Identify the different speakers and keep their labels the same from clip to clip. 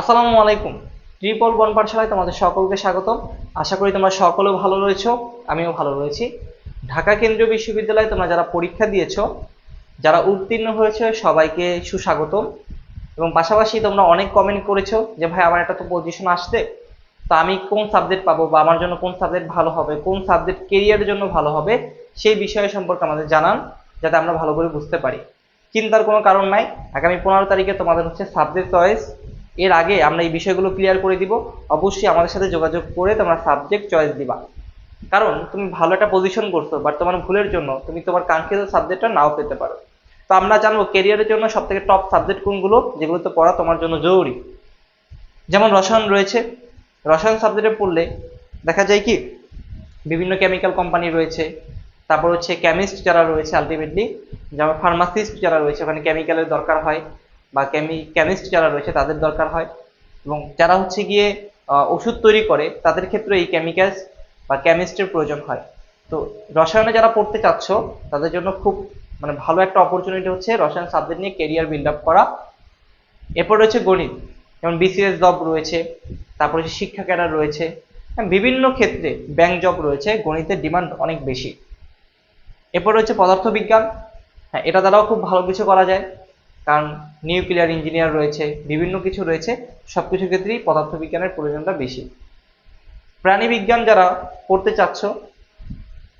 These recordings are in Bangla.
Speaker 1: আসসালামু আলাইকুম। ট্রিপল বন পাঠশালায় তোমাদের সকলকে স্বাগতম। আশা করি তোমরা সকলেও ভালো রয়েছো, আমিও ভালো রয়েছি। ঢাকা কেন্দ্রীয় বিশ্ববিদ্যালয়ে তোমরা যারা পরীক্ষা দিয়েছ, যারা উত্তীর্ণ হয়েছে, সবাইকে সুস্বাগতম। এবং পাশাপাশি তোমরা অনেক কমেন্ট করেছ যে, ভাই, আমার একটা তো পজিশন আসছে, তো আমি কোন সাবজেক্ট পাবো বা আমার জন্য কোন সাবজেক্ট ভালো হবে, কোন সাবজেক্ট কেরিয়ারের জন্য ভালো হবে, সেই বিষয় সম্পর্কে আমাদের জানান, যাতে আমরা ভালো করে বুঝতে পারি। চিন্তার কোনো কারণ নাই। আগামী পনেরো তারিখে তোমাদের হচ্ছে সাবজেক্ট চয়েস এর আগে আমরা এই বিষয়গুলো ক্লিয়ার করে দিব। অবশ্যই আমাদের সাথে যোগাযোগ করে তোমরা সাবজেক্ট চয়েস দিবা। কারণ তুমি ভালো একটা পজিশন করছ বাট তোমার ভুলের জন্য তুমি তোমার কাঙ্ক্ষিত সাবজেক্টটা নাও পেতে পারো। তো আমরা জানব কেরিয়ারের জন্য সব থেকে টপ সাবজেক্ট কোনগুলো যেগুলোতে পড়া তোমার জন্য জরুরি। যেমন রসায়ন রয়েছে। রসায়ন সাবজেক্টে পড়লে দেখা যায় কি, বিভিন্ন কেমিক্যাল কোম্পানি রয়েছে। তারপর হচ্ছে কেমিস্ট যারা রয়েছে আলটিমেটলি যেমন ফার্মাসিস্ট যারা রয়েছে, ওখানে কেমিক্যালের দরকার হয়। বা কেমি কেমিস্ট যারা রয়েছে তাদের দরকার হয়। এবং যারা হচ্ছে গিয়ে ওষুধ তৈরি করে তাদের ক্ষেত্রে এই কেমিক্যালস বা কেমিস্ট্রির প্রয়োজন হয়। তো রসায়নে যারা পড়তে চাচ্ছ তাদের জন্য খুব মানে ভালো একটা অপরচুনিটি হচ্ছে রসায়ন সাবজেক্ট নিয়ে কেরিয়ার বিল্ড আপ করা। এরপর রয়েছে গণিত যেমন বিসিএস জব রয়েছে তারপর হচ্ছে শিক্ষা ক্যাডার রয়েছে। হ্যাঁ, বিভিন্ন ক্ষেত্রে ব্যাংক জব রয়েছে গণিতের ডিমান্ড অনেক বেশি। এরপর রয়েছে পদার্থবিজ্ঞান। হ্যাঁ এটা দ্বারাও খুব ভালো কিছু করা যায়। কারণ নিউক্লিয়ার ইঞ্জিনিয়ার রয়েছে, বিভিন্ন কিছু রয়েছে সব কিছুর ক্ষেত্রেই পদার্থবিজ্ঞানের প্রয়োজনটা বেশি। প্রাণীবিজ্ঞান যারা পড়তে চাচ্ছ,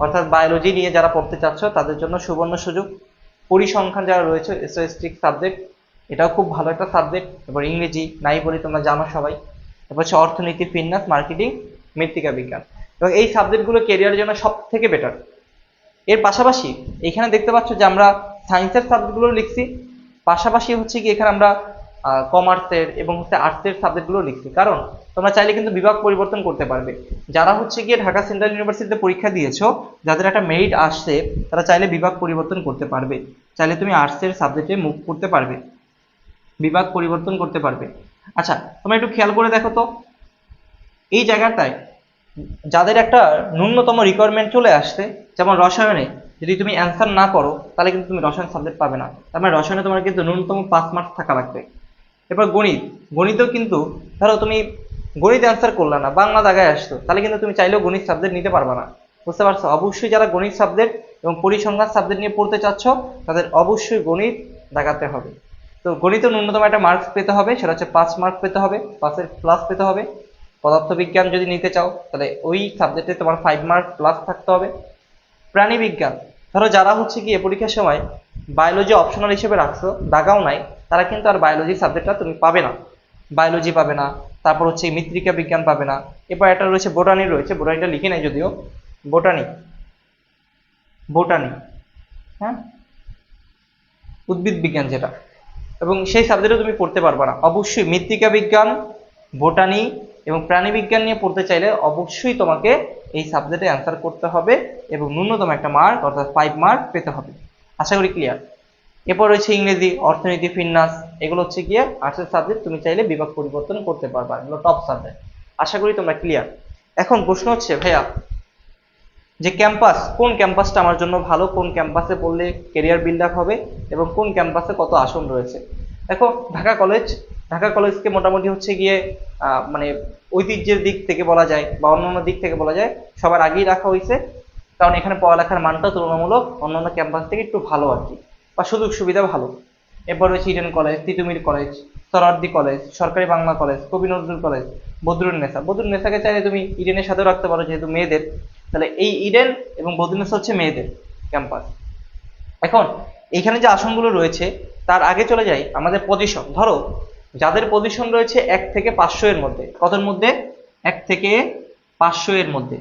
Speaker 1: অর্থাৎ বায়োলজি নিয়ে যারা পড়তে চাচ্ছ, তাদের জন্য সুবর্ণ সুযোগ। পরিসংখ্যান যারা রয়েছে স্ট্যাটিস্টিক সাবজেক্ট এটাও খুব ভালো একটা সাবজেক্ট এবার ইংরেজি, নাই বলে তোমরা জানো সবাই। তারপর হচ্ছে অর্থনীতি ফিনান্স মার্কেটিং মৃত্তিকা বিজ্ঞান। এবং এই সাবজেক্টগুলো কেরিয়ারের জন্য সব থেকে বেটার এর পাশাপাশি এখানে দেখতে পাচ্ছ যে আমরা সায়েন্সের সাবজেক্টগুলো লিখছি। পাশাপাশি হচ্ছে কি এখানে আমরা কমার্সের এবং হচ্ছে আর্টসের সাবজেক্টগুলো লিখছি। কারণ তোমরা চাইলে কিন্তু বিভাগ পরিবর্তন করতে পারবে। যারা হচ্ছে গিয়ে ঢাকা সেন্ট্রাল ইউনিভার্সিটিতে পরীক্ষা দিয়েছ, যাদের একটা মেরিট আসছে, তারা চাইলে বিভাগ পরিবর্তন করতে পারবে। চাইলে তুমি আর্টসের সাবজেক্টে মুভ করতে পারবে। বিভাগ পরিবর্তন করতে পারবে। আচ্ছা তোমরা একটু খেয়াল করে দেখো তো। এই জায়গাটায় যাদের একটা ন্যূনতম রিকোয়ারমেন্ট চলে আসছে, যেমন রসায়নে যদি তুমি অ্যান্সার না করো, তাহলে কিন্তু তুমি রসায়ন সাবজেক্ট পাবে না। তার মানে রসায়নে তোমার কিন্তু ন্যূনতম পাঁচ মার্কস থাকা লাগবে। এরপর গণিত। গণিতেও কিন্তু ধরো তুমি গণিত অ্যান্সার করলে না, বাংলা জায়গায় আসতো, তাহলে কিন্তু তুমি চাইলেও গণিত সাবজেক্ট নিতে পারবে না। বুঝতে পারছ? অবশ্যই যারা গণিত সাবজেক্ট এবং পরিসংখ্যান সাবজেক্ট নিয়ে পড়তে চাচ্ছ, তাদের অবশ্যই গণিত দেখাতে হবে। তো গণিতে ন্যূনতম একটা মার্কস পেতে হবে, সেটা হচ্ছে পাঁচ মার্ক পেতে হবে, পাঁচের প্লাস পেতে হবে। পদার্থবিজ্ঞান যদি নিতে চাও, তাহলে ওই সাবজেক্টে তোমার ফাইভ মার্ক প্লাস থাকতে হবে। প্রাণীবিজ্ঞান। ধরো যারা হচ্ছে গিয়ে পরীক্ষার সময় বায়োলজি অপশনাল হিসেবে রাখছো, দাগাও নাই, তারা কিন্তু আর বায়োলজি সাবজেক্টটা তুমি পাবে না। বায়োলজি পাবে না, তারপর হচ্ছে মৃত্তিকা বিজ্ঞান পাবে না। এরপর একটা রয়েছে বোটানি, রয়েছে, বোটানিটা লিখে নাই যদিও। বোটানি। বোটানি। হ্যাঁ? উদ্ভিদ বিজ্ঞান যেটা। এবং সেই সাবজেক্টে তুমি পড়তে পারবে না। অবশ্যই মৃত্তিকা বিজ্ঞান, বোটানি এবং প্রাণী বিজ্ঞান নিয়ে পড়তে চাইলে অবশ্যই তোমাকে এই সাবজেক্টে অ্যান্সার করতে হবে এবং ন্যূনতম একটা মার্ক অর্থাৎ ফাইভ মার্ক পেতে হবে। আশা করি ক্লিয়ার এরপর রয়েছে ইংরেজি, অর্থনীতি ফিনান্স এগুলো হচ্ছে গিয়ে আর্টসের সাবজেক্ট তুমি চাইলে বিভাগ পরিবর্তন করতে পারবা, এগুলো টপ সাবজেক্ট আশা করি তোমরা ক্লিয়ার এখন প্রশ্ন হচ্ছে, ভাইয়া, যে ক্যাম্পাস কোন ক্যাম্পাসটা আমার জন্য ভালো, কোন ক্যাম্পাসে পড়লে কেরিয়ার বিল্ড আপ হবে, এবং কোন ক্যাম্পাসে কত আসন রয়েছে? দেখো, ঢাকা কলেজ ঢাকা কলেজকে মোটামুটি হচ্ছে গিয়ে মানে ঐতিহ্যের দিক থেকে বলা যায় বা অন্যান্য দিক থেকে বলা যায়, সবার আগেই রাখা হয়েছে। কারণ এখানে পড়ালেখার মানটা তুলনামূলক অন্যান্য ক্যাম্পাস থেকে একটু ভালো আর কি, বা সুযোগ সুবিধা ভালো। এরপর রয়েছে Eden college, Titumir college Suhrawardy college, সরকারি Bangla college, Kabi Nazrul college, Badrunnesa. বদরুল নেসাকে চাইলে তুমি ইডেনের সাথেও রাখতে পারো যেহেতু মেয়েদের। তাহলে এই ইডেন এবং বদরুল নেসা হচ্ছে মেয়েদের ক্যাম্পাস। এখন, এখানে যে আসনগুলো রয়েছে, তার আগে চলে যাই আমাদের পজিশন। ধরো যাদের পজিশন রয়েছে এক থেকে পাঁচশো এর মধ্যে। কতর মধ্যে? এক থেকে পাঁচশো এর মধ্যে।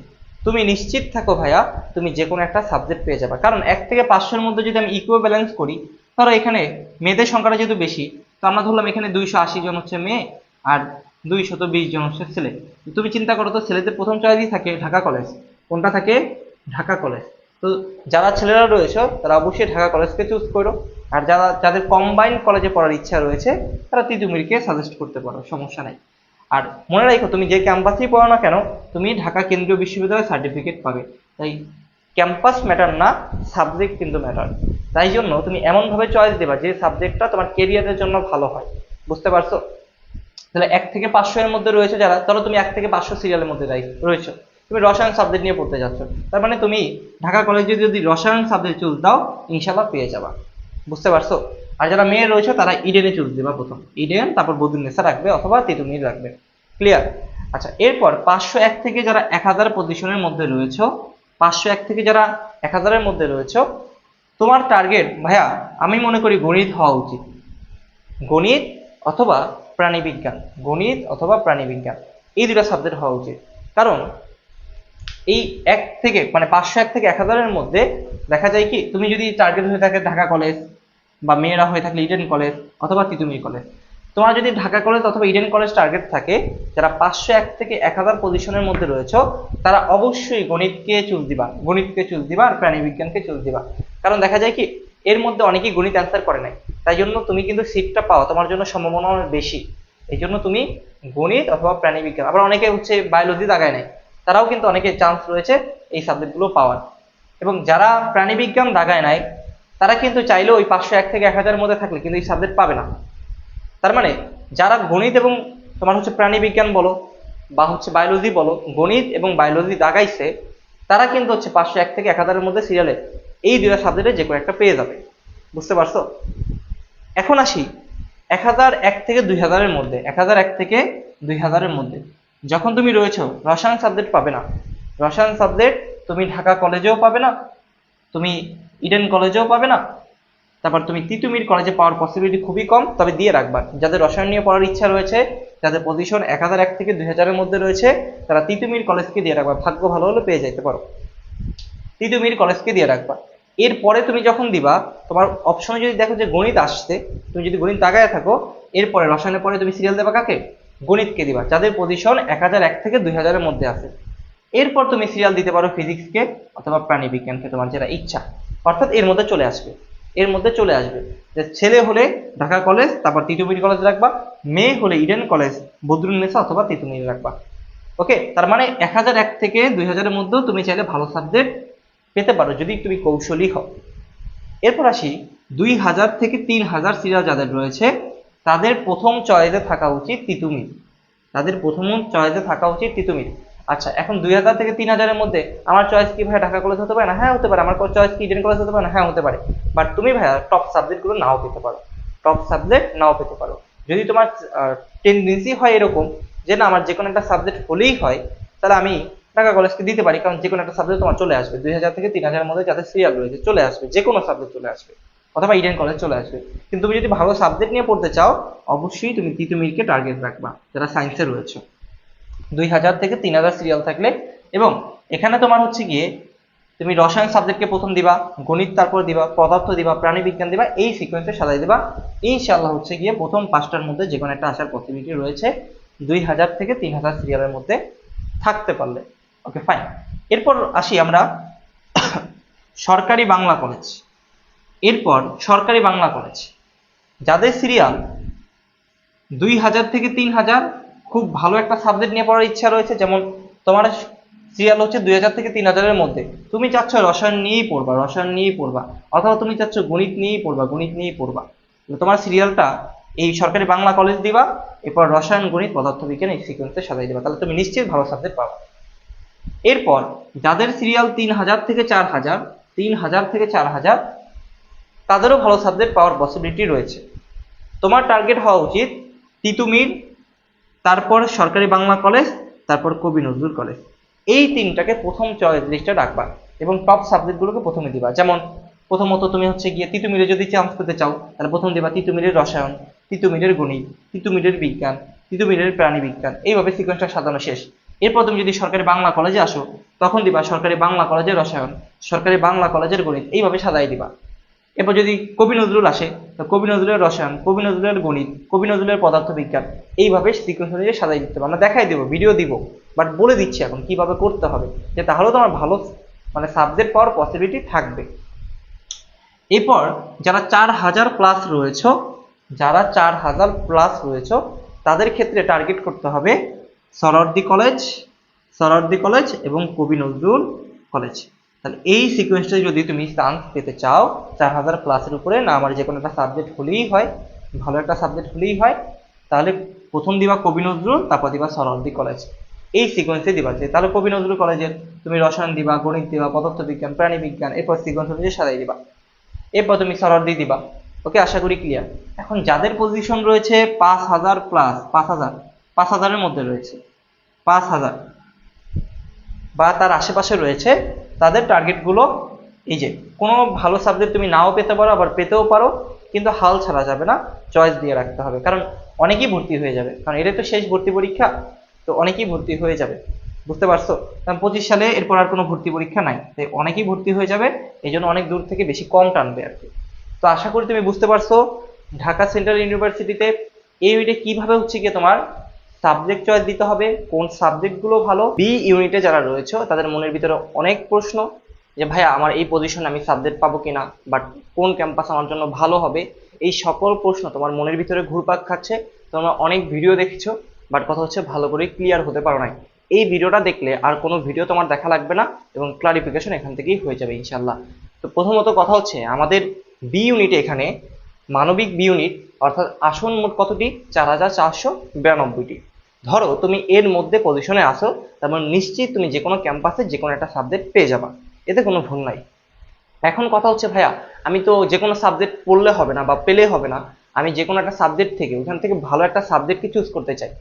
Speaker 1: তুমি নিশ্চিত থাকো ভাইয়া, তুমি যে কোনো একটা সাবজেক্ট পেয়ে যাবে। কারণ এক থেকে পাঁচশোর মধ্যে যদি আমি ইকুয়াল ব্যালেন্স করি, ধরো এখানে মেয়েদের সংখ্যাটা যেহেতু বেশি, তো আমরা ধরলাম এখানে দুইশো আশি জন হচ্ছে মেয়ে আর দুইশত বিশ জন হচ্ছে ছেলে। তুমি চিন্তা করো তো, ছেলেদের প্রথম চয়েসই থাকে ঢাকা কলেজ কোনটা থাকে? ঢাকা কলেজ তো যারা ছেলেরা রয়েছে, তারা অবশ্যই ঢাকা কলেজকে চুজ করো। আর যারা, যাদের কম্বাইন্ড কলেজে পড়ার ইচ্ছা রয়েছে, তারা তিতুমিরকে সাজেস্ট করতে পারো, সমস্যা নাই। আর মনে রাখো, তুমি যে ক্যাম্পাসেই পড়ো না কেন, তুমি ঢাকা কেন্দ্রীয় বিশ্ববিদ্যালয়ের সার্টিফিকেট পাবে। তাই ক্যাম্পাস ম্যাটার না সাবজেক্ট কিন্তু ম্যাটার তাই জন্য তুমি এমনভাবে চয়েস দেবা যে সাবজেক্টটা তোমার কেরিয়ারের জন্য ভালো হয়। বুঝতে পারছ? তাহলে এক থেকে পাঁচশো এর মধ্যে রয়েছে যারা তাহলে তুমি এক থেকে পাঁচশো সিরিয়ালের মধ্যে রয়েছো। তুমি রসায়ন সাবজেক্ট নিয়ে পড়তে যাচ্ছ। তার মানে তুমি ঢাকা কলেজে যদি রসায়ন সাবজেক্ট চুজ দাও ইনশাল্লাহ পেয়ে যাবা। বুঝতে পারছ? আর যারা মেয়ে রয়েছে, তারা ইডেনে চুজ দিবা প্রথম। ইডেন তারপর বদুন্নেসা রাখবে অথবা তেতুমির রাখবে। ক্লিয়ার আচ্ছা এরপর পাঁচশো এক থেকে যারা এক হাজার পজিশনের মধ্যে রয়েছে, পাঁচশো এক থেকে যারা এক হাজারের মধ্যে রয়েছে, তোমার টার্গেট ভাইয়া, আমি মনে করি গণিত হওয়া উচিত। গণিত অথবা প্রাণীবিজ্ঞান গণিত অথবা প্রাণীবিজ্ঞান এই দুটা সাবজেক্ট হওয়া উচিত। কারণ, এই এক থেকে মানে পাঁচশো এক থেকে এক হাজারের মধ্যে দেখা যায় কি, তুমি যদি টার্গেট হয়ে থাকে ঢাকা কলেজ বা মেয়েরা হয়ে থাকলে ইডেন কলেজ অথবা তিতুমির কলেজ তোমার যদি ঢাকা কলেজ অথবা ইডেন কলেজ টার্গেট থাকে, যারা পাঁচশো এক থেকে এক হাজার পজিশনের মধ্যে রয়েছে, তারা অবশ্যই গণিতকে চুজ দিবা। গণিতকে চুজ দিবা আর প্রাণীবিজ্ঞানকে চুজ দিবা। কারণ দেখা যায় কি, এর মধ্যে অনেকেই গণিত অ্যান্সার করে নাই। তাই জন্য তুমি কিন্তু সিটটা পাও, তোমার জন্য সম্ভাবনা অনেক বেশি। এই জন্য তুমি গণিত অথবা প্রাণীবিজ্ঞান আবার অনেকে হচ্ছে বায়োলজি দাগায় নেয় তারাও কিন্তু অনেকে চান্স রয়েছে এই সাবজেক্টগুলো পাওয়ার। এবং যারা প্রাণীবিজ্ঞান দাগায় নাই তারা কিন্তু চাইলেও ওই পাঁচশো এক থেকে এক হাজারের মধ্যে থাকলে কিন্তু এই সাবজেক্ট পাবে না। তার মানে যারা গণিত এবং তোমার হচ্ছে প্রাণীবিজ্ঞান বলো বা হচ্ছে বায়োলজি বলো, গণিত এবং বায়োলজি দাগাইছে তারা কিন্তু হচ্ছে পাঁচশো এক থেকে এক হাজারের মধ্যে সিরিয়ালে এই দুটা সাবজেক্টে যে কোনো একটা পেয়ে যাবে। বুঝতে পারছ? এখন আসি এক হাজার এক থেকে দুই হাজারের মধ্যে, এক হাজার এক থেকে দুই হাজারের মধ্যে। যখন তুমি রয়েছো, রসায়ন সাবজেক্ট পাবে না। রসায়ন সাবজেক্ট তুমি ঢাকা কলেজেও পাবে না। তুমি ইডেন কলেজেও পাবে না। তারপর তুমি তিতুমির কলেজে পাওয়ার পসিবিলিটি খুবই কম, তবে দিয়ে রাখবা। যাদের রসায়ন নিয়ে পড়ার ইচ্ছা রয়েছে, যাদের পজিশন এক হাজার এক থেকে দুই হাজারের মধ্যে রয়েছে, তারা তিতুমির কলেজকে দিয়ে রাখবা। ভাগ্য ভালো হলে পেয়ে যেতে পারো। তিতুমির কলেজকে দিয়ে রাখবা। এরপরে তুমি যখন দিবা, তোমার অপশনে যদি দেখো যে গণিত আসছে, তুমি যদি গণিত তাকায় থাকো, এরপরে রসায়নের পরে তুমি সিরিয়াল দেবা কাকে? গণিতকে দিবা, যাদের পজিশন এক হাজার এক থেকে দুই হাজারের মধ্যে আছে। এরপর তুমি সিরিয়াল দিতে পারো ফিজিক্সকে অথবা প্রাণীবিজ্ঞানকে, তোমার যেটা ইচ্ছা। অর্থাৎ এর মধ্যে চলে আসবে। এর মধ্যে চলে আসবে যে ছেলে হলে ঢাকা কলেজ, তারপর তিতুমির কলেজ রাখবা। মেয়ে হলে ইডেন কলেজ বদরুন্নেসা অথবা তিতুমির রাখবা। ওকে, তার মানে এক হাজার এক থেকে দুই হাজারের মধ্যেও তুমি চাইলে ভালো সাবজেক্ট পেতে পারো যদি তুমি কৌশলী হও। এরপর আসি, দুই হাজার থেকে তিন হাজার সিরিয়াল যাদের রয়েছে, তাদের প্রথম চয়েসে থাকা উচিত তিতুমির। তাদের প্রথম চয়েসে থাকা উচিত তিতুমির। আচ্ছা এখন দুই হাজার থেকে তিন হাজারের মধ্যে আমার চয়েস কি ভাই ঢাকা কলেজ হতে পারে? না হ্যাঁ হতে পারে। আমার চয়েস কি, ইডেন কলেজ হতে পারে? না হ্যাঁ হতে পারে। বাট তুমি ভাইয়া টপ সাবজেক্টগুলো নাও পেতে পারো। টপ সাবজেক্ট নাও পেতে পারো। যদি তোমার টেন্ডেন্সি হয় এরকম যে না, আমার যে কোনো একটা সাবজেক্ট হলেই হয়, তাহলে আমি ঢাকা কলেজকে দিতে পারি। কারণ যে কোনো একটা সাবজেক্ট তোমার চলে আসবে। দুই হাজার থেকে তিন হাজারের মধ্যে যাদের সিরিয়াল রয়েছে, চলে আসবে। যে কোনো সাবজেক্ট চলে আসবে। অথবা ইডেন কলেজ চলে আসবে। কিন্তু তুমি যদি ভালো সাবজেক্ট নিয়ে পড়তে চাও, অবশ্যই তুমি তিতুমিরকে টার্গেট রাখবা, যারা সায়েন্সে রয়েছে। দুই হাজার থেকে তিন হাজার সিরিয়াল থাকলে। এবং এখানে তোমার হচ্ছে গিয়ে তুমি রসায়ন সাবজেক্টকে প্রথম দিবা, গণিত তারপর দিবা, পদার্থ দিবা প্রাণীবিজ্ঞান দিবা, এই সিকোয়েন্সে সাজাই দিবা। ইনশাআল্লাহ হচ্ছে গিয়ে প্রথম পাঁচটার মধ্যে যে কোনো একটা আসার পসিবিলিটি রয়েছে দুই হাজার থেকে তিন হাজার সিরিয়ালের মধ্যে থাকতে পারলে। ওকে ফাইন এরপর আসি আমরা সরকারি বাংলা কলেজ এরপর সরকারি বাংলা কলেজ যাদের সিরিয়াল দুই হাজার থেকে তিন হাজার খুব ভালো একটা সাবজেক্ট নিয়ে পড়ার ইচ্ছা রয়েছে, যেমন তোমার সিরিয়াল হচ্ছে দুই হাজার থেকে তিন হাজারের মধ্যে। তুমি চাচ্ছ রসায়ন নিয়েই পড়বা, রসায়ন নিয়েই পড়বা, অথবা তুমি চাচ্ছ গণিত নিয়েই পড়বা, গণিত নিয়েই পড়বা। তোমার সিরিয়ালটা এই সরকারি বাংলা কলেজ দিবা, এরপর রসায়ন, গণিত, পদার্থবিজ্ঞান এই সিকোয়েন্সে সাজাই দিবা, তাহলে তুমি নিশ্চয়ই ভালো সাবজেক্ট পাবা। এরপর যাদের সিরিয়াল তিন হাজার থেকে চার হাজার, তিন হাজার থেকে চার হাজার, তাদেরও ভালো সাবজেক্ট পাওয়ার পসিবিলিটি রয়েছে। তোমার টার্গেট হওয়া উচিত তিতুমির তারপর সরকারি বাংলা কলেজ, তারপর কবি নজরুল কলেজ। এই তিনটাকে প্রথম চয়েস লিস্টে রাখবা এবং টপ সাবজেক্টগুলোকে প্রথমে দিবা। যেমন, প্রথমত তুমি হচ্ছে গিয়ে তিতুমিরে যদি চান্স পেতে চাও, তাহলে প্রথম দিবা তিতুমিরের রসায়ন, তিতুমিরের গণিত, তিতুমিরের বিজ্ঞান, তিতুমিরের প্রাণী বিজ্ঞান এইভাবে সিকোয়েন্সটা সাজানো শেষ। এরপর তুমি যদি সরকারি বাংলা কলেজে আসো, তখন দিবা সরকারি বাংলা কলেজের রসায়ন, সরকারি বাংলা কলেজের গণিত। এইভাবে সাজাই দিবা। এরপর যদি কবি নজরুল আসে কবি নজরুলের রসায়ন, কবি নজরুলের গণিত, কবি নজরুলের পদার্থবিজ্ঞান, এইভাবে সিকোয়েন্স সাজাই দিতে হবে আমরা দেখাই দেবো ভিডিও দিব বাট বলে দিচ্ছি এখন কীভাবে করতে হবে, যে তাহলেও তোমার ভালো মানে সাবজেক্ট পাওয়ার পসিবিলিটি থাকবে। এরপর যারা চার হাজার প্লাস রয়েছে, যারা চার হাজার প্লাস রয়েছে, তাদের ক্ষেত্রে টার্গেট করতে হবে সরদ্দি কলেজ সরদ্দি কলেজ এবং কবি নজরুল কলেজ তাহলে এই সিকোয়েন্সটা যদি তুমি চান্স পেতে চাও, চার হাজার প্লাসের উপরে না, আমার যে কোনো একটা সাবজেক্ট হলেই হয়, ভালো একটা সাবজেক্ট হলেই হয়, তাহলে প্রথম দিবা কবি নজরুল, তারপর দিবা সরস্বতী কলেজ এই সিকোয়েন্সে দিবা যে, তাহলে কবি নজরুল কলেজের তুমি রসায়ন দিবা, গণিত দিবা পদার্থ বিজ্ঞান প্রাণী বিজ্ঞান এরপর সিকোয়েন্স অনুযায়ী সাজাই দিবা। এরপর তুমি সরস্বতী দিবা। ওকে আশা করি ক্লিয়ার এখন যাদের পজিশন রয়েছে পাঁচ হাজার প্লাস পাঁচ হাজার, পাঁচ হাজারের মধ্যে রয়েছে, পাঁচ হাজার, বা তার আশেপাশে রয়েছে তাদের টার্গেটগুলো এই যে, কোনো ভালো সাবজেক্ট তুমি নাও পেতে পারো, আবার পেতেও পারো, কিন্তু হাল ছাড়া যাবে না চয়েস দিয়ে রাখতে হবে। কারণ অনেকেই ভর্তি হয়ে যাবে। কারণ এটা তো শেষ ভর্তি পরীক্ষা, তো অনেকেই ভর্তি হয়ে যাবে। বুঝতে পারছ? কারণ পঁচিশ সালে এরপর আর কোনো ভর্তি পরীক্ষা নাই। তাই অনেকেই ভর্তি হয়ে যাবে এই জন্য অনেক দূর থেকে বেশি কম টানবে আর কি। তো আশা করি তুমি বুঝতে পারছ, ঢাকা সেন্ট্রাল ইউনিভার্সিটিতে এই ইউনিটে কীভাবে হচ্ছে গিয়ে তোমার সাবজেক্ট চয়েস দিতে হবে, কোন সাবজেক্টগুলো ভালো বি ইউনিটে যারা রয়েছে, তাদের মনের ভিতরে অনেক প্রশ্ন যে, ভাইয়া, আমার এই পজিশনে আমি সাবজেক্ট পাবো কিনা? বাট কোন ক্যাম্পাস আমার জন্য ভালো হবে? এই সকল প্রশ্ন তোমার মনের ভিতরে ঘুরপাক খাচ্ছে। তোমরা অনেক ভিডিও দেখেছ বাট কথা হচ্ছে ভালো করে ক্লিয়ার হতে পারো নাই। এই ভিডিওটা দেখলে আর কোনো ভিডিও তোমার দেখা লাগবে না এবং ক্লারিফিকেশন এখান থেকেই হয়ে যাবে ইনশাল্লাহ তো প্রথমত কথা হচ্ছে, আমাদের বি ইউনিটে এখানে মানবিক বি ইউনিট অর্থাৎ আসন মোট কতটি? চার হাজার চারশো বিরানব্বইটি। ধরো তুমি এর মধ্যে পজিশনে আসো তারপর নিশ্চিত তুমি যে কোনো ক্যাম্পাসে যে কোনো একটা সাবজেক্ট পেয়ে যাবা। এতে কোনো ভুল নাই। এখন কথা হচ্ছে, ভাইয়া, আমি তো যে কোনো সাবজেক্ট পড়লে হবে না বা পেলে হবে না, আমি যে কোনো একটা সাবজেক্ট থেকে ওখান থেকে ভালো একটা সাবজেক্টকে চুজ করতে চাই।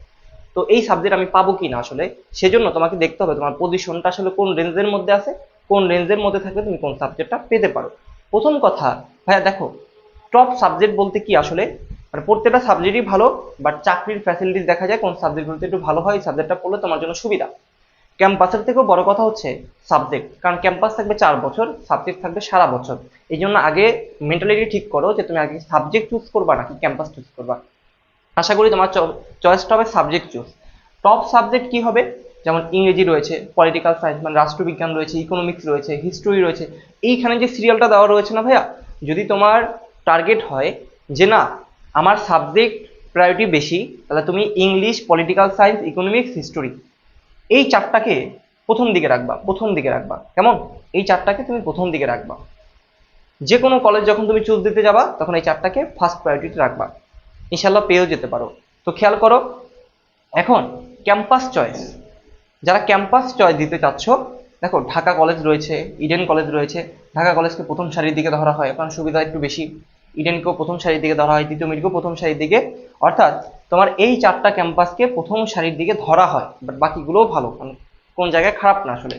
Speaker 1: তো এই সাবজেক্ট আমি পাবো কি না আসলে, সেজন্য তোমাকে দেখতে হবে তোমার পজিশনটা আসলে কোন রেঞ্জের মধ্যে আছে, কোন রেঞ্জের মধ্যে থাকলে তুমি কোন সাবজেক্টটা পেতে পারো। প্রথম কথা, ভাইয়া, দেখো টপ সাবজেক্ট বলতে কি আসলে মানে প্রত্যেকটা সাবজেক্টই ভালো বাট চাকরির ফ্যাসিলিটিস দেখা যায় কোন সাবজেক্টগুলোতে একটু ভালো হয় সাবজেক্টটা পড়লে তোমার জন্য সুবিধা। ক্যাম্পাসের থেকেও বড় কথা হচ্ছে সাবজেক্ট কারণ ক্যাম্পাস থাকবে চার বছর সাবজেক্ট থাকবে সারা বছর। এই জন্য আগে মেন্টালিটি ঠিক করো যে তুমি আগে সাবজেক্ট চুজ করবা নাকি ক্যাম্পাস চুজ করবা। আশা করি তোমার চয়েসটা হবে সাবজেক্ট চুজ টপ সাবজেক্ট কি হবে? যেমন ইংরেজি রয়েছে পলিটিক্যাল সায়েন্স মানে রাষ্ট্রবিজ্ঞান রয়েছে ইকোনমিক্স রয়েছে হিস্ট্রি রয়েছে। এইখানে যে সিরিয়ালটা দেওয়া রয়েছে না ভাইয়া? যদি তোমার টার্গেট হয় যে না আমার সাবজেক্ট প্রায়োরিটি বেশি, তাহলে তুমি English political science economics history এই চারটাকে প্রথম দিকে রাখবা, প্রথম দিকে রাখবা। কেমন? এই চারটাকে তুমি প্রথম দিকে রাখবা। যে কোনো কলেজ যখন তুমি চুজ দিতে যাবা, তখন এই চারটাকে ফার্স্ট প্রায়োরিটিতে রাখবা। ইনশাল্লাহ পেয়েও যেতে পারো। তো খেয়াল করো, এখন ক্যাম্পাস চয়েস যারা ক্যাম্পাস চয়েস দিতে চাচ্ছ, দেখো, ঢাকা কলেজ রয়েছে ইডেন কলেজ রয়েছে, ঢাকা কলেজকে প্রথম সারির দিকে ধরা হয়, কারণ সুবিধা একটু বেশি। ইডেনকেও প্রথম সারির দিকে ধরা হয়, দ্বিতীয় মিডকেও প্রথম সারির দিকে। অর্থাৎ তোমার এই চারটা ক্যাম্পাসকে প্রথম সারির দিকে ধরা হয় বাট বাকিগুলোও ভালো কোন জায়গায় খারাপ না আসলে।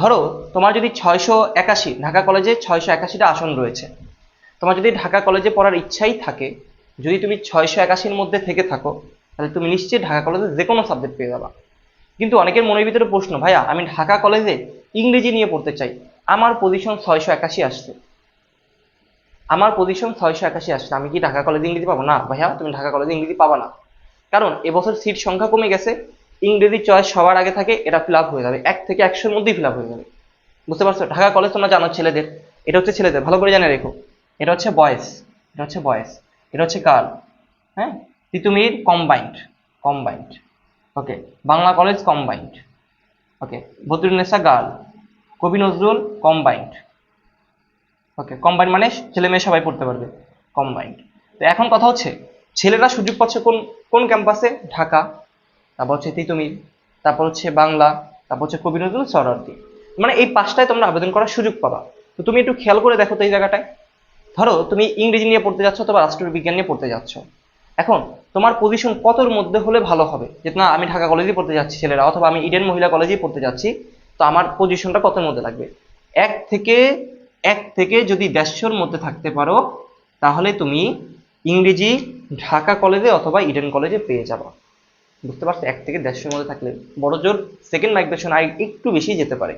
Speaker 1: ধরো, তোমার যদি ছয়শো একাশি, ঢাকা কলেজে ছয়শো একাশিটা আসন রয়েছে। তোমার যদি ঢাকা কলেজে পড়ার ইচ্ছাই থাকে, যদি তুমি ছয়শো একাশির মধ্যে থেকে থাকো, তাহলে তুমি নিশ্চয়ই ঢাকা কলেজে যে কোনো সাবজেক্ট পেয়ে যাবা। কিন্তু অনেকের মনের ভিতরে প্রশ্ন, ভাইয়া, আমি ঢাকা কলেজে ইংরেজি নিয়ে পড়তে চাই, আমার পজিশন ছয়শো একাশি আসছে। আমার পজিশন ছয়শো একাশি আসছে, আমি কি ঢাকা কলেজে ইংরেজি পাবো? না, ভাইয়া, তুমি ঢাকা কলেজে ইংরেজি পাবা না। কারণ এবছর সিট সংখ্যা কমে গেছে, ইংরেজি চয়েস সবার আগে থাকে, এটা ফিল আপ হয়ে যাবে। এক থেকে একশোর মধ্যেই ফিল আপ হয়ে যাবে। বুঝতে পারছ? ঢাকা কলেজ তোমরা জানো ছেলেদের। এটা হচ্ছে ছেলেদের, ভালো করে জানে রেখো। এটা হচ্ছে বয়েস এটা হচ্ছে বয়েস এটা হচ্ছে গার্ল হ্যাঁ? Titumir combined combined okay Bangla college combined okay Badrunnesa girl Kabi Nazrul combined ওকে কম্বাইন্ড মানে ছেলে মেয়ে সবাই পড়তে পারবে কম্বাইন্ড তো এখন কথা হচ্ছে, ছেলেরা সুযোগ পাচ্ছে কোন কোন ক্যাম্পাসে ঢাকা, তারপর হচ্ছে তিতুমির, তারপর হচ্ছে বাংলা, তারপর হচ্ছে কবি নজরুল সরার্দি মানে এই পাঁচটায় তোমরা আবেদন করার সুযোগ পাবা। তো তুমি একটু খেয়াল করে দেখো তো এই জায়গাটায়। ধরো, তুমি ইংরেজি নিয়ে পড়তে যাচ্ছ অথবা রাষ্ট্রবিজ্ঞান নিয়ে পড়তে যাচ্ছ। এখন, তোমার পজিশন কতর মধ্যে হলে ভালো হবে? যে না, আমি ঢাকা কলেজেই পড়তে যাচ্ছি ছেলেরা, অথবা আমি ইডেন মহিলা কলেজেই পড়তে যাচ্ছি, তো আমার পজিশনটা কতর মধ্যে লাগবে? এক থেকে এক থেকে যদি দেড়শোর মধ্যে থাকতে পারো, তাহলে তুমি ইংরেজি ঢাকা কলেজে অথবা ইডেন কলেজে পেয়ে যাবা। বুঝতে পারছ? এক থেকে দেড়শোর মধ্যে থাকলে বড় জোর সেকেন্ড মাইগ্রেশন আর একটু বেশি যেতে পারে।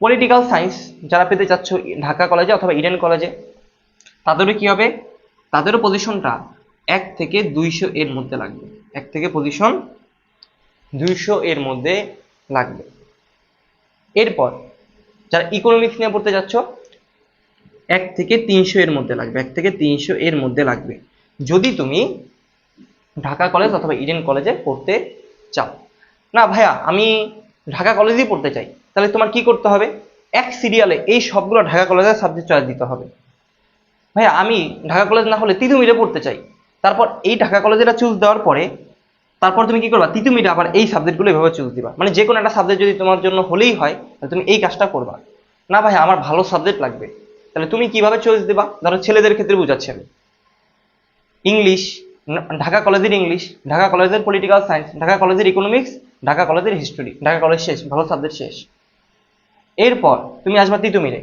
Speaker 1: পলিটিক্যাল সায়েন্স যারা পেতে চাচ্ছ ঢাকা কলেজে অথবা ইডেন কলেজে, তাদেরও কি হবে? তাদেরও পজিশনটা এক থেকে দুইশো এর মধ্যে লাগবে। এক থেকে পজিশন দুইশো এর মধ্যে লাগবে। এরপর যারা ইকোনমিক্স নিয়ে পড়তে যাচ্ছ, এক থেকে তিনশো এর মধ্যে লাগবে, এক থেকে তিনশো এর মধ্যে লাগবে। যদি তুমি ঢাকা কলেজ অথবা ইডেন কলেজে পড়তে চাও। না ভাইয়া, আমি ঢাকা কলেজেই পড়তে চাই। তাহলে তোমার কি করতে হবে? এক সিরিয়ালে এই সবগুলো ঢাকা কলেজের সাবজেক্ট চয়েস দিতে হবে। ভাইয়া, আমি ঢাকা কলেজ না হলে তিতুমিরে পড়তে চাই। তারপর এই ঢাকা কলেজেটা চুজ দেওয়ার পরে তারপর তুমি কি করবা? তিতুমিরে আবার এই সাবজেক্টগুলো এভাবে চুজ দিবা। মানে যে কোনো একটা সাবজেক্ট যদি তোমার জন্য হলেই হয়, তাহলে তুমি এই কাজটা করবা। না ভাই, আমার ভালো সাবজেক্ট লাগবে। তাহলে তুমি কীভাবে চয়েস দিবা? ধরো ছেলেদের ক্ষেত্রে বুঝাচ্ছি আমি। ইংলিশ ঢাকা কলেজের ইংলিশ ঢাকা কলেজের পলিটিক্যাল সায়েন্স ঢাকা কলেজের ইকোনমিক্স ঢাকা কলেজের হিস্টোরি ঢাকা কলেজ শেষ, ভালো সাবজেক্ট শেষ। এরপর তুমি আসবা তিতুমিরে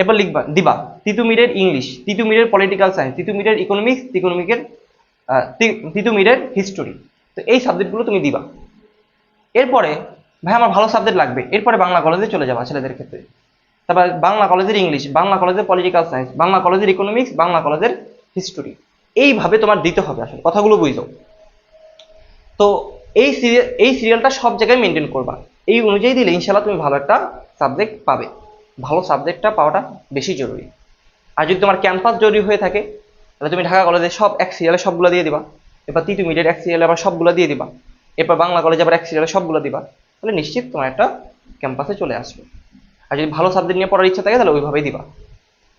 Speaker 1: এরপর লিখবা, দিবা তিতুমিরের ইংলিশ তিতুমিরের পলিটিক্যাল সায়েন্স তিতুমিরের ইকোনমিক্স তিকোনমিকের তিতুমিরের হিস্টোরি তো এই সাবজেক্টগুলো তুমি দিবা। এরপরে, ভাই আমার ভালো সাবজেক্ট লাগবে। এরপরে বাংলা কলেজে চলে যাবা ছেলেদের ক্ষেত্রে। তারপর বাংলা কলেজের ইংলিশ বাংলা কলেজের পলিটিক্যাল সায়েন্স বাংলা কলেজের ইকোনমিক্স বাংলা কলেজের হিস্টোরি এইভাবে তোমার দিতে হবে আসলে, কথাগুলো বুঝো। তো এই সিরিয়াল এই সিরিয়ালটা সব জায়গায় মেনটেন করবা। এই অনুযায়ী দিলে ইনশাল্লাহ তুমি ভালো একটা সাবজেক্ট পাবে। ভালো সাবজেক্টটা পাওয়াটা বেশি জরুরি। আর যদি তোমার ক্যাম্পাস জরুরি হয়ে থাকে, তাহলে তুমি ঢাকা কলেজে সব এক সিরিয়ালে সবগুলো দিয়ে দিবা। এবার তৃতীয় মিডিয়ার এক সিরিয়ালে আবার সবগুলো দিয়ে দিবা। এরপর বাংলা কলেজে আবার এক সিরিয়ালে সবগুলো দিবা। তাহলে নিশ্চিত তোমার একটা ক্যাম্পাসে চলে আসবে। আর যদি ভালো সাবজেক্ট নিয়ে পড়ার ইচ্ছা থাকে, তাহলে ওইভাবেই দিবা।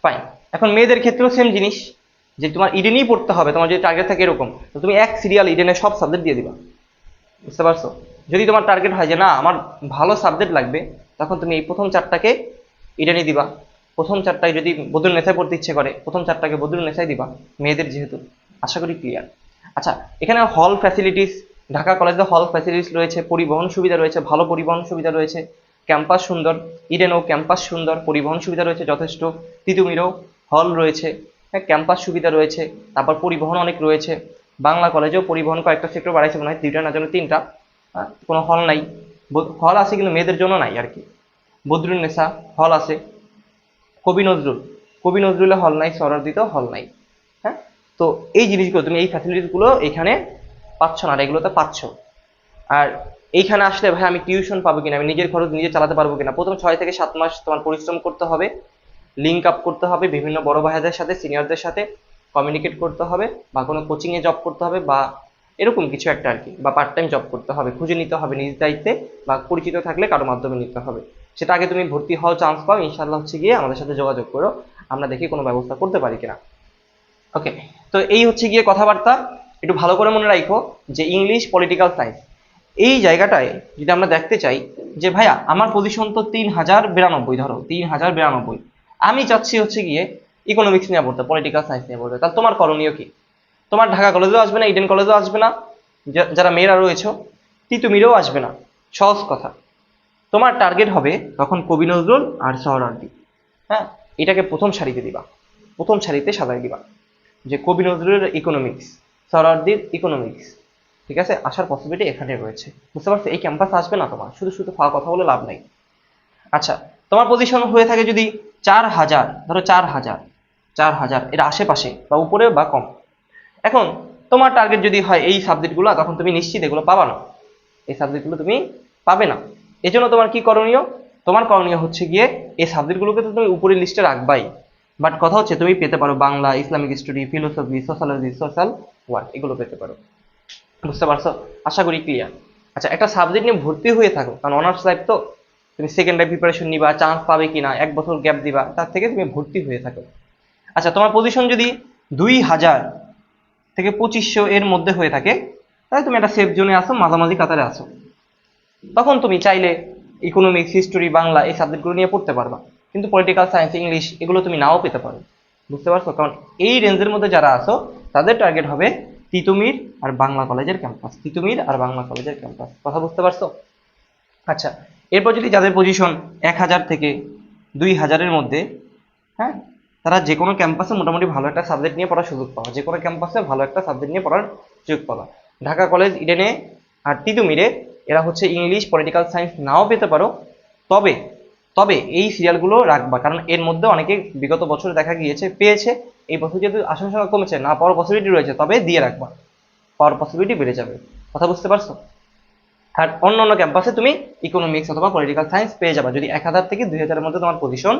Speaker 1: ফাইন এখন মেয়েদের ক্ষেত্রেও সেম জিনিস, যে তোমার ইডেনই পড়তে হবে, তোমার যদি টার্গেট থাকে এরকম, তো তুমি এক সিরিয়াল ইডেনে সব সাবজেক্ট দিয়ে দিবা। বুঝতে পারছ? যদি তোমার টার্গেট হয় যে, না, আমার ভালো সাবজেক্ট লাগবে, তখন তুমি এই প্রথম চারটাকে ইডেনে দিবা। প্রথম চারটায় যদি বদরুল নেশায় পড়তে ইচ্ছে করে, প্রথম চারটাকে বদরুল নেশায় দিবা, মেয়েদের যেহেতু। আশা করি ক্লিয়ার আচ্ছা এখানে হল ফ্যাসিলিটিস ঢাকা কলেজে হল ফ্যাসিলিটিস রয়েছে, পরিবহন সুবিধা রয়েছে, ভালো পরিবহন সুবিধা রয়েছে ক্যাম্পাস সুন্দর ইডেনও ক্যাম্পাস সুন্দর, পরিবহন সুবিধা রয়েছে যথেষ্ট, তিতুমিরও হল রয়েছে হ্যাঁ ক্যাম্পাস সুবিধা রয়েছে, তারপর পরিবহন অনেক রয়েছে, বাংলা কলেজেও পরিবহন কয়েকটা সেক্টর বাড়াইছে, মনে হয় দুইটা না যেন তিনটা কোনো হল নাই হল আছে কিন্তু মেয়েদের জন্য নাই আর কি নেশা হল আছে, কবি নজরুল, কবি নজরুলের হল নাই সরারদিতেও হল নাই। তো এই জিনিসগুলো, তুমি এই ফ্যাসিলিটিসগুলো এখানে পাচ্ছ না, আর এগুলোতে পাচ্ছ। আর এইখানে আসলে, ভাই, আমি টিউশন পাবো কিনা, আমি নিজের খরচ নিজে চালাতে পারব কিনা? প্রথম ছয় থেকে সাত মাস তোমার পরিশ্রম করতে হবে লিঙ্ক আপ করতে হবে, বিভিন্ন বড় ভাইদের সাথে সিনিয়রদের সাথে কমিউনিকেট করতে হবে, বা কোনো কোচিংয়ে জব করতে হবে, বা এরকম কিছু একটা আর কি, বা পার্ট টাইম জব করতে হবে, খুঁজে নিতে হবে নিজ দায়িত্বে, বা পরিচিত থাকলে কারও মাধ্যমে নিতে হবে। সেটা আগে তুমি ভর্তি হওয়ার চান্স পাও ইনশাল্লাহ হচ্ছে গিয়ে আমাদের সাথে যোগাযোগ করো, আমরা দেখি কোনো ব্যবস্থা করতে পারি কিনা। ওকে তো এই হচ্ছে গিয়ে কথাবার্তা। একটু ভালো করে মনে রাখো যে ইংলিশ পলিটিক্যাল সায়েন্স এই জায়গাটায় যদি আমরা দেখতে চাই যে, ভাইয়া, আমার পজিশন তো তিন হাজার বিরানব্বই, ধরো, তিন হাজার বিরানব্বই। আমি চাচ্ছি হচ্ছে গিয়ে ইকোনমিক্স নিয়ে পড়তে পলিটিক্যাল সায়েন্স নিয়ে পড়তে। তাহলে তোমার করণীয় কি? তোমার ঢাকা কলেজেও আসবে না ইডেন কলেজেও আসবে না। যারা মেয়েরা রয়েছে তিতুমিরেও আসবে না। সহজ কথা। তোমার টার্গেট হবে তখন কবি নজরুল আর সহরার্দি হ্যাঁ? এটাকে প্রথম সারিতে দিবা। প্রথম সারিতে সাজাই দিবা। যে কবি নজরুলের ইকোনমিক্স সরার্দির ইকোনমিক্স ঠিক আছে? আসার পসিবিলিটি এখানে রয়েছে। বুঝতে পারছ? এই ক্যাম্পাস আসবে না তোমার। শুধু শুধু ফাওয়া কথা বলে লাভ নাই। আচ্ছা তোমার পজিশন হয়ে থাকে যদি চার হাজার, ধরো চার হাজার চার হাজার এর আশেপাশে বা উপরে বা কম। এখন, তোমার টার্গেট যদি হয় এই সাবজেক্টগুলো তখন তুমি নিশ্চিত এগুলো পাবা না। এই সাবজেক্টগুলো তুমি পাবে না। এজন্য তোমার কি করণীয়? তোমার করণীয় হচ্ছে গিয়ে এই সাবজেক্টগুলোকে তো তুমি উপরের লিস্টে রাখবাই। বাট কথা হচ্ছে, তুমি পেতে পারো Bangla, Islamic study philosophy, sociology, social work, এগুলো পেতে পারো। বুঝতে পারছ? আশা করি ক্লিয়ার আচ্ছা একটা সাবজেক্ট নিয়ে ভর্তি হয়ে থাকো, কারণ অনার্স লাইফ তো তুমি সেকেন্ডারি প্রিপারেশন নিবা চান্স পাবে কি না এক বছর গ্যাপ দিবা, তার থেকে তুমি ভর্তি হয়ে থাকো। আচ্ছা তোমার পজিশন যদি দুই হাজার থেকে পঁচিশশো এর মধ্যে হয়ে থাকে, তাহলে তুমি একটা সেফ জোনে আসো মাঝামাঝি কাতারে আসো তখন তুমি চাইলে ইকোনমিক্স হিস্টোরি বাংলা এই সাবজেক্টগুলো নিয়ে পড়তে পারবা। কিন্তু পলিটিক্যাল সায়েন্স ইংলিশ এগুলো তুমি নাও পেতে পারো। বুঝতে পারছ? কারণ এই রেঞ্জের মধ্যে যারা আসো তাদের টার্গেট হবে তিতুমির আর বাংলা কলেজের ক্যাম্পাস তিতুমির আর বাংলা কলেজের ক্যাম্পাস কথা বুঝতে পারছ? আচ্ছা এরপর যদি যাদের পজিশন এক হাজার থেকে দুই হাজারের মধ্যে হ্যাঁ তারা যে কোনো ক্যাম্পাসে মোটামুটি ভালো একটা সাবজেক্ট নিয়ে পড়ার সুযোগ পাওয়া। যে কোনো ক্যাম্পাসে ভালো একটা সাবজেক্ট নিয়ে পড়ার সুযোগ পাওয়া। ঢাকা কলেজ ইডেনে আর তিতুমিরে এরা হচ্ছে ইংলিশ পলিটিক্যাল সায়েন্স নাও পেতে পারো। তবে তবে এই সিরিয়ালগুলো রাখবা, কারণ এর মধ্যে অনেকে বিগত বছরে দেখা গিয়েছে, পেয়েছে। এই বছর যেহেতু আসার সংখ্যা কমেছে, না পাওয়ার পসিবিলিটি রয়েছে, তবে দিয়ে রাখবা। পাওয়ার পসিবিলিটি বেড়ে যাবে। কথা বুঝতে পারছ? আর অন্য অন্য ক্যাম্পাসে তুমি ইকোনমিক্স অথবা পলিটিক্যাল সায়েন্স পেয়ে যাবে, যদি এক হাজার থেকে দুই হাজারের মধ্যে তোমার পজিশন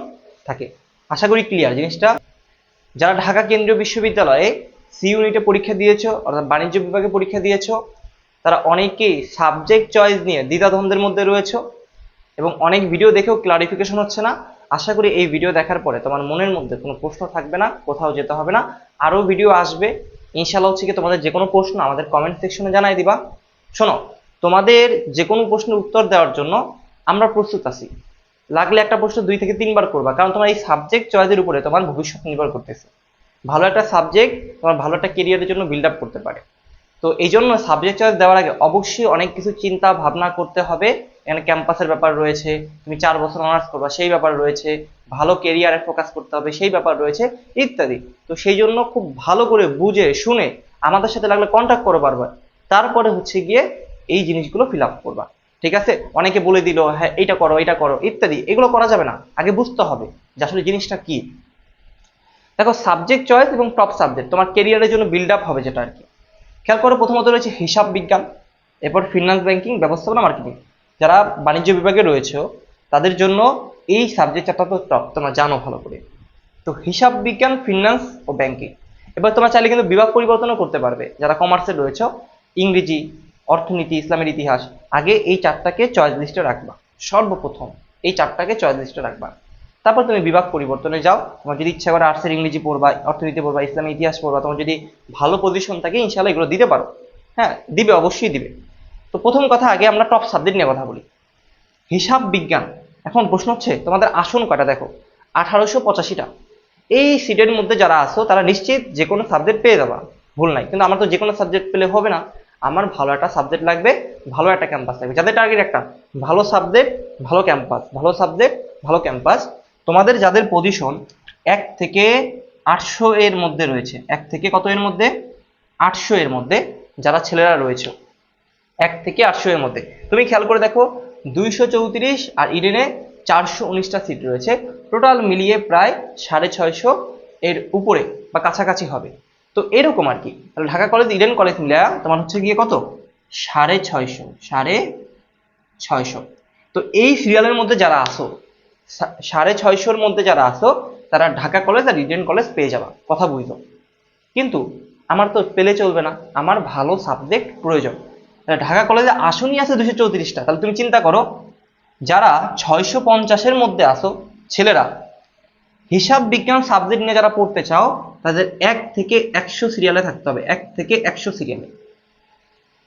Speaker 1: থাকে। আশা করি ক্লিয়ার জিনিসটা। যারা ঢাকা কেন্দ্রীয় বিশ্ববিদ্যালয়ে সি ইউনিটে পরীক্ষা দিয়েছ, অর্থাৎ বাণিজ্য বিভাগে পরীক্ষা দিয়েছ, তারা অনেকেই সাবজেক্ট চয়েস নিয়ে দ্বিধাদ্বন্দ্বের মধ্যে রয়েছে। এবং অনেক ভিডিও দেখেও ক্লারিফিকেশন হচ্ছে না। আশা করি এই ভিডিও দেখার পরে তোমার মনের মধ্যে কোনো প্রশ্ন থাকবে না, কোথাও যেতে হবে না। আরও ভিডিও আসবে। ইনশাল্লাহ হচ্ছে কি তোমাদের যে কোনো প্রশ্ন আমাদের কমেন্ট সেকশনে জানাই দিবা। শোনো, তোমাদের যে কোনো প্রশ্নের উত্তর দেওয়ার জন্য আমরা প্রস্তুত আছি। লাগলে একটা প্রশ্ন দুই থেকে তিনবার করবা, কারণ তোমার এই সাবজেক্ট চয়েসের উপরে তোমার ভবিষ্যৎ নির্ভর করতেছে। ভালো একটা সাবজেক্ট তোমার ভালো একটা কেরিয়ারের জন্য বিল্ড আপ করতে পারে। তো এই জন্য সাবজেক্ট চয়েস দেওয়ার আগে অবশ্যই অনেক কিছু চিন্তা ভাবনা করতে হবে। এখানে ক্যাম্পাসের ব্যাপার রয়েছে, তুমি চার বছর অনার্স করবা, সেই ব্যাপার রয়েছে, ভালো কেরিয়ারে ফোকাস করতে হবে, সেই ব্যাপার রয়েছে, ইত্যাদি। তো সেই জন্য খুব ভালো করে বুঝে, শুনে আমাদের সাথে লাগলে কন্ট্যাক্ট করো পারবা তারপরে হচ্ছে গিয়ে এই জিনিসগুলো ফিল আপ করবা। ঠিক আছে? অনেকে বলে দিল হ্যাঁ এইটা করো এটা করো, ইত্যাদি। এগুলো করা যাবে না। আগে বুঝতে হবে যে আসলে জিনিসটা কি। দেখো সাবজেক্ট চয়েস এবং টপ সাবজেক্ট তোমার কেরিয়ারের জন্য বিল্ড আপ হবে যেটা আর কি। খেয়াল করো, প্রথমত রয়েছে হিসাব বিজ্ঞান, এরপর ফিনান্স ব্যাংকিং ব্যবস্থাপনা মার্কেটিং যারা বাণিজ্য বিভাগে রয়েছে, তাদের জন্য এই সাবজেক্টটা তো টপ তোমরা জানো ভালো করে। তো হিসাব বিজ্ঞান ফিনান্স ও ব্যাংকিং এবার তোমরা চাইলে কিন্তু বিভাগ পরিবর্তনও করতে পারবে। যারা কমার্সে রয়েছে, ইংরেজি, অর্থনীতি, ইসলামের ইতিহাস, আগে এই চারটাকে চয়েস লিস্টে রাখবা। সর্বপ্রথম এই চারটাকে চয়েস লিস্টে রাখবা। তারপর তুমি বিভাগ পরিবর্তনে যাও। তোমার যদি ইচ্ছা করে আর্টসের ইংরেজি পড়বা, অর্থনীতি পড়বা ইসলামী ইতিহাস পড়বা, তোমার যদি ভালো পজিশন থাকে ইনশাল্লাহ এগুলো দিতে পারো। হ্যাঁ দিবে, অবশ্যই দিবে। তো প্রথম কথা আগে আমরা টপ সাবজেক্ট নিয়ে কথা বলি। হিসাব বিজ্ঞান। এখন প্রশ্ন হচ্ছে, তোমাদের আসন কয়টা দেখো? আঠারোশো পঁচাশিটা। এই সিটের মধ্যে যারা আসো তারা নিশ্চিত যে কোনো সাবজেক্ট পেয়ে যাবা। ভুল নাই। কিন্তু আমার তো যে কোনো সাবজেক্ট পেলে হবে না। আমার ভালো একটা সাবজেক্ট লাগবে, ভালো একটা ক্যাম্পাস লাগবে। যাদের টার্গেট একটা, ভালো সাবজেক্ট ভালো ক্যাম্পাস ভালো সাবজেক্ট ভালো ক্যাম্পাস তোমাদের যাদের পজিশন এক থেকে আটশো এর মধ্যে রয়েছে, এক থেকে কত এর মধ্যে? আটশো এর মধ্যে যারা ছেলেরা রয়েছে। এক থেকে আটশো এর মধ্যে। তুমি খেয়াল করে দেখো, দুইশো চৌত্রিশ আর ইডেনে চারশো উনিশটা সিট রয়েছে। টোটাল মিলিয়ে প্রায় সাড়ে ছয়শো এর উপরে বা কাছাকাছি হবে। তো এরকম আর কি। তাহলে ঢাকা কলেজ, ইডেন কলেজ মিলিয়া তোমার হচ্ছে গিয়ে কত? সাড়ে ছয়শো সাড়ে ছয়শো। তো এই সিরিয়ালের মধ্যে যারা আসো সাড়ে ছয়শোর মধ্যে যারা আসো, তারা ঢাকা কলেজ আর ইডেন কলেজ পেয়ে যাবা, কথা বুঝো কিন্তু আমার তো পেলে চলবে না, আমার ভালো সাবজেক্ট প্রয়োজন। ঢাকা কলেজে আসনই আছে দুশো চৌত্রিশটা। তাহলে তুমি চিন্তা করো, যারা ছয়শো পঞ্চাশের মধ্যে আসো ছেলেরা, হিসাব বিজ্ঞান সাবজেক্ট নিয়ে যারা পড়তে চাও, তাদের এক থেকে একশো সিরিয়ালে থাকতে হবে, এক থেকে একশো সিরিয়ালে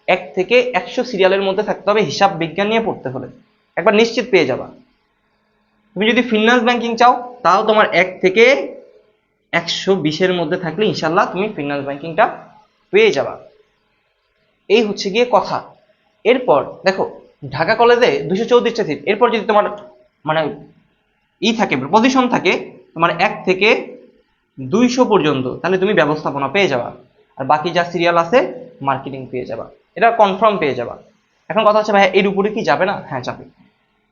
Speaker 1: এক থেকে একশো সিরিয়ালের মধ্যে থাকতে হবে হিসাব বিজ্ঞান নিয়ে পড়তে হলে। একবার নিশ্চিত পেয়ে যাবা। তুমি যদি ফিনান্স ব্যাংকিং চাও, তাও তোমার এক থেকে একশো বিশের মধ্যে থাকলে ইনশাল্লাহ তুমি ফিনান্স ব্যাংকিংটা পেয়ে যাবা। এই হচ্ছে গিয়ে কথা। এরপর দেখো, ঢাকা কলেজে দুশো চৌত্রিশটা সিট এরপর যদি তোমার মানে ই থাকে পজিশন থাকে, তোমার এক থেকে দুইশো পর্যন্ত, তাহলে তুমি ব্যবস্থাপনা পেয়ে যাবা। আর বাকি যা সিরিয়াল আছে মার্কেটিং পেয়ে যাবা। এটা কনফার্ম পেয়ে যাবা। এখন কথা হচ্ছে ভাই এর উপরে কি যাবে না? হ্যাঁ যাবে।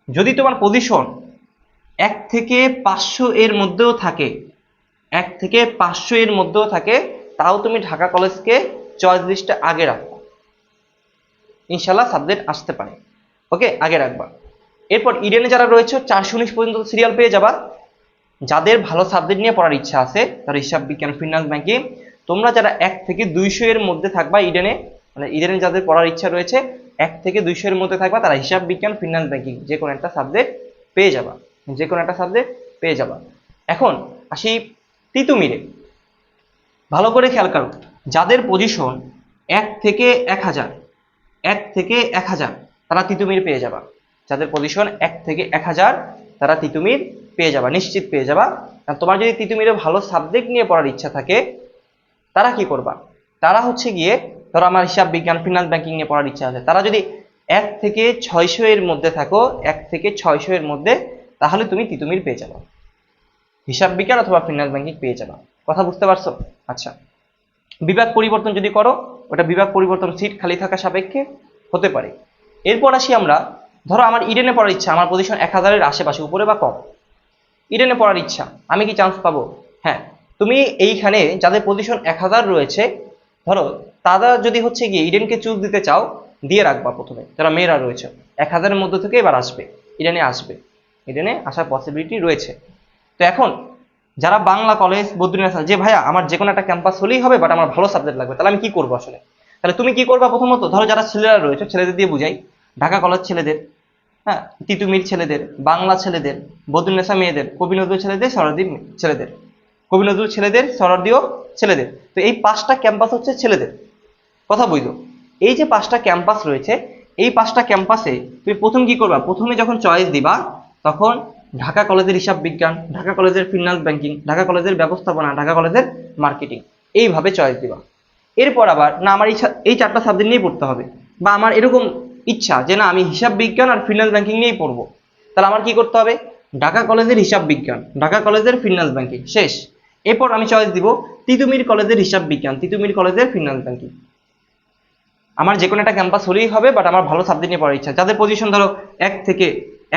Speaker 1: যদি তোমার পজিশন এক থেকে পাঁচশো এর মধ্যেও থাকে, এক থেকে পাঁচশো এর মধ্যেও থাকে, তাও তুমি ঢাকা কলেজকে চয়েস লিস্টে আগে রাখবা ইনশাল্লাহ সাবজেক্ট আসতে পারে। ওকে আগে রাখবা। এরপর ইডেনে যারা রয়েছে, চারশো উনিশ পর্যন্ত সিরিয়াল পেয়ে যাবা। যাদের ভালো সাবজেক্ট নিয়ে পড়ার ইচ্ছা আছে, তারা হিসাব বিজ্ঞান ফিনান্স ব্যাংকিং তোমরা যারা এক থেকে দুইশো এর মধ্যে থাকবা ইডেনে মানে ইডেনে যাদের পড়ার ইচ্ছা রয়েছে, এক থেকে দুইশো এর মধ্যে থাকবা, তারা হিসাব বিজ্ঞান ফিনান্স ব্যাংকিং যে কোনো একটা সাবজেক্ট পেয়ে যাবা। যে কোনো একটা সাবজেক্ট পেয়ে যাবা। এখন আসি তিতুমিরে ভালো করে খেয়াল করো, যাদের পজিশন এক থেকে এক হাজার এক থেকে এক হাজার, তারা তিতুমির পেয়ে যাবা। যাদের পজিশন এক থেকে এক হাজার, তারা তিতুমির পেয়ে যাবা, নিশ্চিত পেয়ে যাবা। তোমার যদি তিতুমিরে ভালো সাবজেক্ট নিয়ে পড়ার ইচ্ছা থাকে, তারা কি করবা? তারা হচ্ছে গিয়ে, ধরো আমার হিসাব বিজ্ঞান ফিনান্স ব্যাংকিং নিয়ে পড়ার ইচ্ছা আছে, তারা যদি এক থেকে ছয়শো এর মধ্যে থাকো, এক থেকে ছয়শো এর মধ্যে, তাহলে তুমি তিতুমির পেয়ে যাবা। হিসাব বিজ্ঞান অথবা ফিনান্স ব্যাংকিং পেয়ে যাবা। কথা বুঝতে পারছ? আচ্ছা। বিভাগ পরিবর্তন যদি করো ওটা বিভাগ পরিবর্তন সিট খালি থাকা সাপেক্ষে হতে পারে। এরপর আসি আমরা, ধরো আমার ইডেনে পড়ার ইচ্ছা, আমার পজিশন এক হাজারের আশেপাশে, উপরে বা কম। ইডেনে পড়ার ইচ্ছা, আমি কি চান্স পাবো? হ্যাঁ তুমি এইখানে যাদের পজিশন এক হাজার রয়েছে, ধরো তারা যদি হচ্ছে গিয়ে ইডেনকে চুজ দিতে চাও, দিয়ে রাখবা প্রথমে। যারা মেয়েরা রয়েছে, এক হাজারের মধ্যে থেকে এবার আসবে, ইডেনে আসবে। ইডেনে আসার পসিবিলিটি রয়েছে। তো এখন যারা বাংলা কলেজ বদ্রীনাথ যে ভাইয়া, আমার যে কোনো একটা ক্যাম্পাস হলেই হবে বাট আমার ভালো সাবজেক্ট লাগবে। তাহলে আমি কি করব আসলে? তাহলে তুমি কি করবা প্রথমত? ধরো যারা ছেলেরা রয়েছে, ছেলেদের দিয়ে বুঝাই। ঢাকা কলেজ ছেলেদের হ্যাঁ? তিতুমির ছেলেদের, বাংলা ছেলেদের বদরুন্নেসা মেয়েদের, কবি নজরুল ছেলেদের, সরদীপ ছেলেদের। কবি নজরুল ছেলেদের সরদিও ছেলেদের। তো এই পাঁচটা ক্যাম্পাস হচ্ছে ছেলেদের। কথা বুঝলো? এই যে পাঁচটা ক্যাম্পাস রয়েছে, এই পাঁচটা ক্যাম্পাসে তুমি প্রথম কি করবা? প্রথমে যখন চয়েস দিবা, তখন ঢাকা কলেজের হিসাব বিজ্ঞান, ঢাকা কলেজের ফিনান্স ব্যাংকিং ঢাকা কলেজের ব্যবস্থাপনা, ঢাকা কলেজের মার্কেটিং এইভাবে চয়েস দিবা। এরপর আবার না, আমার এই চারটা সাবজেক্ট নিয়েই পড়তে হবে। বা আমার এরকম ইচ্ছা যে না, আমি হিসাব বিজ্ঞান আর ফিনান্স ব্যাংকিং নিয়েই পড়ব। তাহলে আমার কি করতে হবে? ঢাকা কলেজের হিসাব বিজ্ঞান, ঢাকা কলেজের ফিনান্স ব্যাংকিং শেষ। এরপর আমি চয়েস দিব তিতুমির কলেজের হিসাব বিজ্ঞান, তিতুমির কলেজের ফিনান্স ব্যাংকিং আমার যে কোনো একটা ক্যাম্পাস হলেই হবে বাট আমার ভালো সাবজেক্ট নিয়ে পড়ার ইচ্ছা। যাদের পজিশন ধরো এক থেকে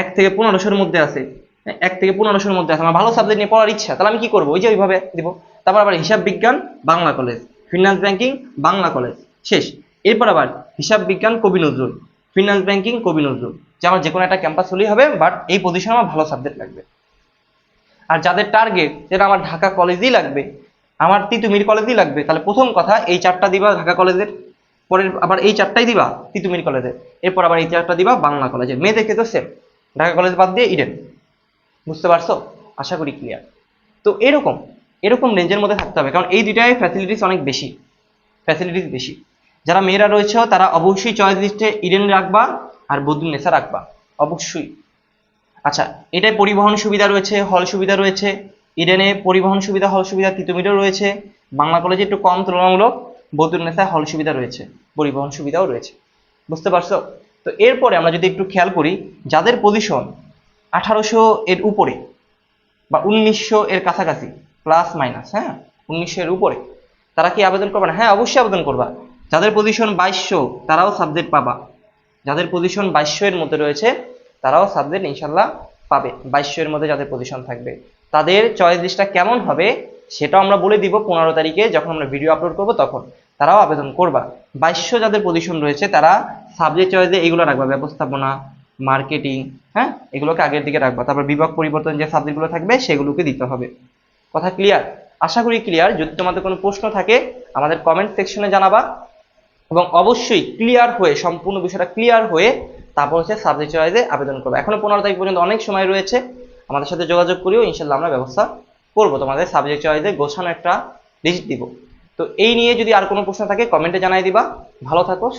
Speaker 1: এক থেকে পনেরোশোর মধ্যে আছে এক থেকে পনেরোশোর মধ্যে আছে। আমার ভালো সাবজেক্ট নিয়ে পড়ার ইচ্ছা, তাহলে আমি কি করব? ওই যে ওইভাবে দিব। তারপর আবার হিসাব বিজ্ঞান, Bangla college finance banking Bangla college শেষ। এরপর আবার হিসাব বিজ্ঞান, কবি নজরুল। ফিনান্স ব্যাংকিং কবি নজরুল। যে আমার যে কোনো একটা ক্যাম্পাস হলেই হবে বাট এই পজিশনে আমার ভালো সাবজেক্ট লাগবে। আর যাদের টার্গেট যেটা আমার ঢাকা কলেজই লাগবে, আমার তিতুমির কলেজই লাগবে, তাহলে প্রথম কথা এই চারটা দিবা ঢাকা কলেজের পরের আবার এই চারটাই দিবা তিতুমির কলেজের এরপর আবার এই চারটা দিবা বাংলা কলেজের মেয়েদের ক্ষেত্রে সেম ঢাকা কলেজ বাদ দিয়ে ইডেন বুঝতে পারছ? আশা করি ক্লিয়ার তো এরকম এরকম রেঞ্জের মধ্যে থাকতে হবে। কারণ এই দুইটায় ফ্যাসিলিটিস অনেক বেশি। ফ্যাসিলিটিস বেশি। যারা মেয়েরা রয়েছে, তারা অবশ্যই চয়েস লিস্টে ইডেন রাখবা আর বদুল নেশা রাখবা। অবশ্যই। আচ্ছা এটায় পরিবহন সুবিধা রয়েছে হল সুবিধা রয়েছে। ইডেনে পরিবহন সুবিধা হল সুবিধা, তিতুমিরও রয়েছে। বাংলা কলেজে একটু কম তুলনামূলক বদুল নেশায় হল সুবিধা রয়েছে। পরিবহন সুবিধাও রয়েছে। বুঝতে পারছ? তো এরপরে আমরা যদি একটু খেয়াল করি, যাদের পজিশন আঠারোশো এর উপরে বা উনিশশো এর কাছাকাছি প্লাস মাইনাস হ্যাঁ? উনিশশো এর উপরে। তারা কি আবেদন করবে না? হ্যাঁ অবশ্যই আবেদন করবা। যাদের পজিশন বাইশশো, তারাও সাবজেক্ট পাবা। যাদের পজিশন বাইশশো এর মধ্যে রয়েছে, তারাও সাবজেক্ট ইনশাল্লাহ পাবে। বাইশশো এর মধ্যে যাদের পজিশন থাকবে। তাদের চয়েস লিস্টটা কেমন হবে, সেটাও আমরা বলে দিব পনেরো তারিখে, যখন আমরা ভিডিও আপলোড করব তখন। তারাও আবেদন করবা। বাইশশো যাদের পজিশন রয়েছে, তারা সাবজেক্ট চয়েসে এগুলো রাখবা। ব্যবস্থাপনা মার্কেটিং হ্যাঁ? এগুলোকে আগের দিকে রাখবা। তারপর বিভাগ পরিবর্তন যে সাবজেক্টগুলো থাকবে, সেগুলোকে দিতে হবে। কথা ক্লিয়ার আশা করি ক্লিয়ার যদি তোমাদের কোনো প্রশ্ন থাকে, আমাদের কমেন্ট সেকশনে জানাবা। এবং অবশ্যই ক্লিয়ার হয়ে, সম্পূর্ণ বিষয়টা ক্লিয়ার হয়ে, তারপর হচ্ছে সাবজেক্ট ওয়াইজে আবেদন করবে। এখনও পনেরো তারিখ পর্যন্ত অনেক সময় রয়েছে। আমাদের সাথে যোগাযোগ করিও ইনশাল্লাহ আমরা ব্যবস্থা করব। তোমাদের সাবজেক্ট ওয়াইজে গোছানো একটা লিস্ট দিব। তো এই নিয়ে যদি আর কোনো প্রশ্ন থাকে কমেন্টে জানাই দিবা। ভালো থাকো